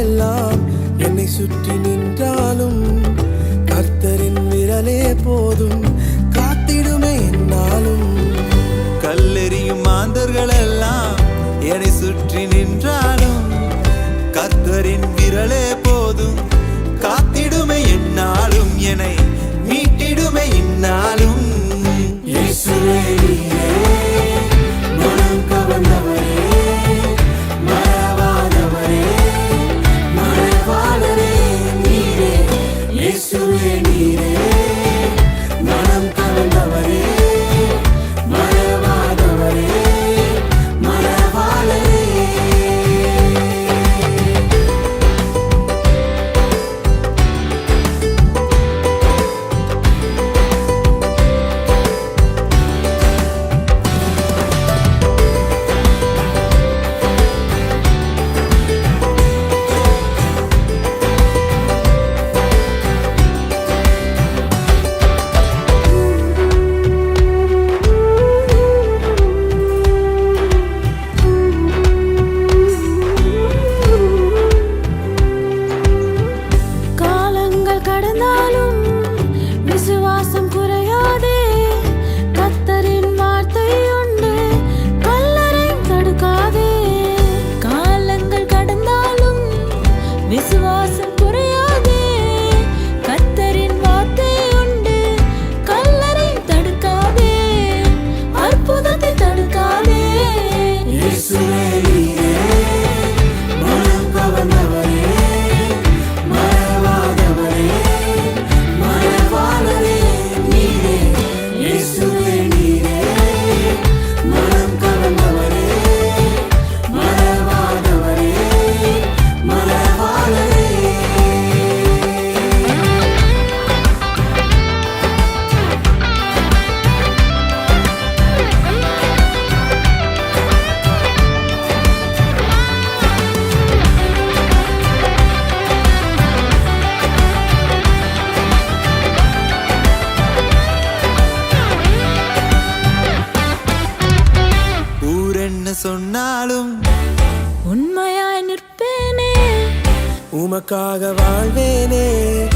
எல்லாம் என்னை சுற்றி நின்றாலும் கர்த்தரின் விரலே போதும். காத்திடுமே என்னாலும். சொன்னாலும் உண்மையாய் நிற்பேனே. உமக்காக வாழ்வேனே.